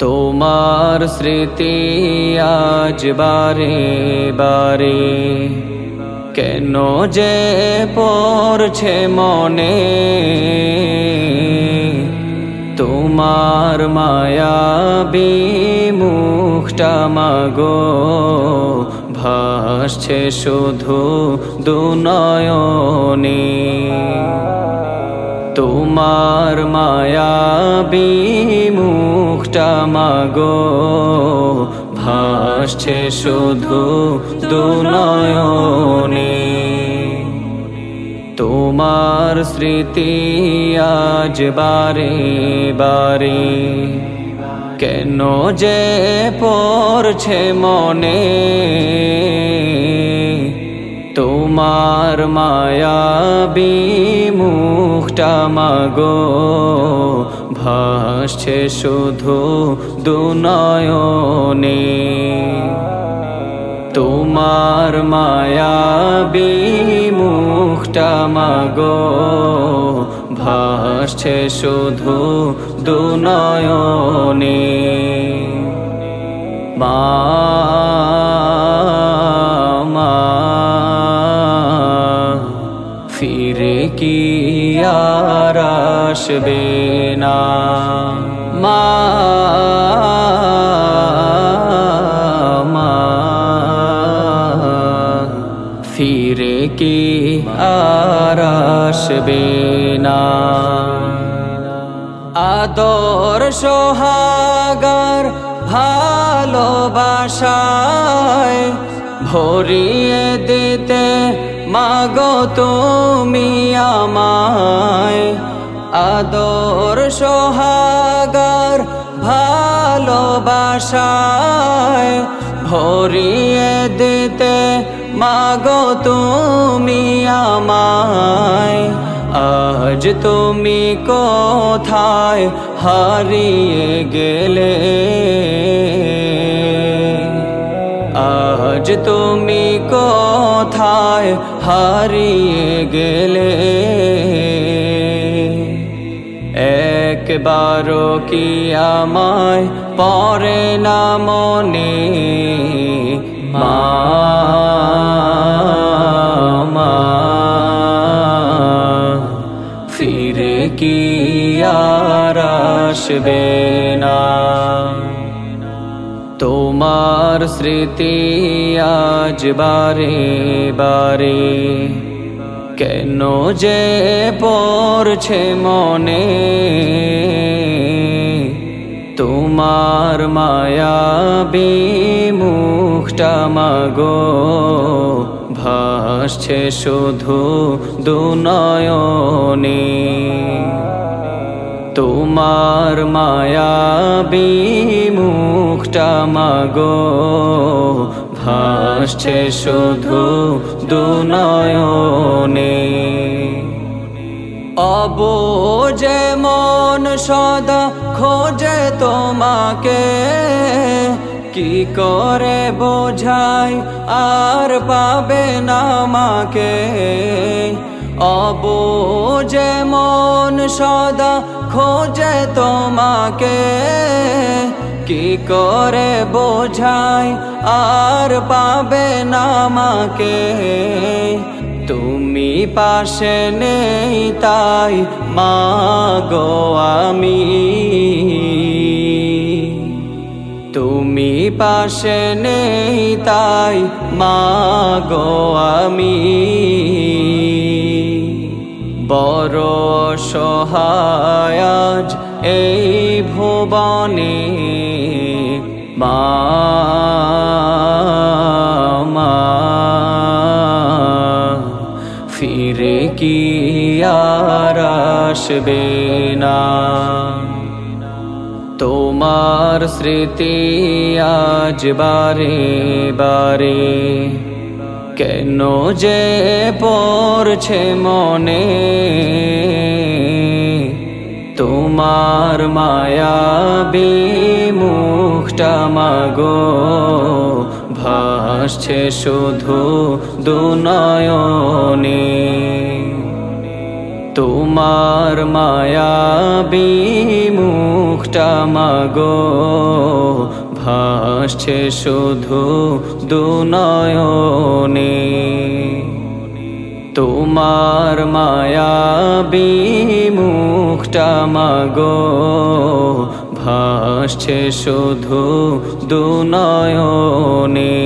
তোমার স্মৃতি আজ বারে বারে। কেন যে পড়ছে মনে? তোমার মায়াবী মুখটা মাগো। ভাসছে শুধু দুনয়নে। তোমার মায়াবী মুখটা মাগো, ভাসছে শুধু দুনয়নে। তোমার স্মৃতি আজ বারে বারে, কেন যে পড়ছে মনে? তোমার মায়াবী মুখটা মাগো। ভাসছে শুধু দুনয়নে। তোমার মায়াবী মুখটা মাগো। ভাসছে শুধু দুনয়নে। মা। কি আর না মা, ফিরে কি আর আসবে না আদর সোহাগার ভালোবাসায় ভরিয়ে দিতে মাগো তুমি আমায় আদর সোহাগার ভালোবাসায় ভরিয়ে দিতে মাগো তুমি আমায়। আজ তুমি কোথায় হারিয়ে গেলে? আজ তুমি কোথায় হারিয়ে গেলে? একবারও কি আমায় পরে না মনে? মা, ফিরে কি আর আসবে না? তোমার স্মৃতি আজ বারে বারে। কেন যে পড়ছে মনে? তোমার মায়াবী মুখটা মাগো। ভাসছে শুধু দুনয়নে। তোমার মায়াবী মুখটা মাগো। ভাসছে শুধু দুনয়নে। অবোঝে মন সদা খোঁজে তোমাকে, কি করে বোঝাই আর পাবে না মাকে অবোঝে মন সদা খোঁজে তোমাকে, কি করে বোঝাই? আর পাবে না মাকে তুমি পাশে নেই তাই মাগো আমি। তুমি পাশে নেই তাই মাগো আমি। বড় সহায় আজ এই ভুবনে মা মা, ফিরে কি আর আসবে না? তোমার স্মৃতি আজ বারে বারে কেন যে পড়ছে মনে? তোমার মায়াবী মুখটা মাগো, ভাসছে শুধু দুনয়নে। তোমার মায়া মুখটা মাগো ভাসছে শুধু দুনয়নে তোমার মায়া মুখটা মাগো ভাসছে শুধু দুনয়নে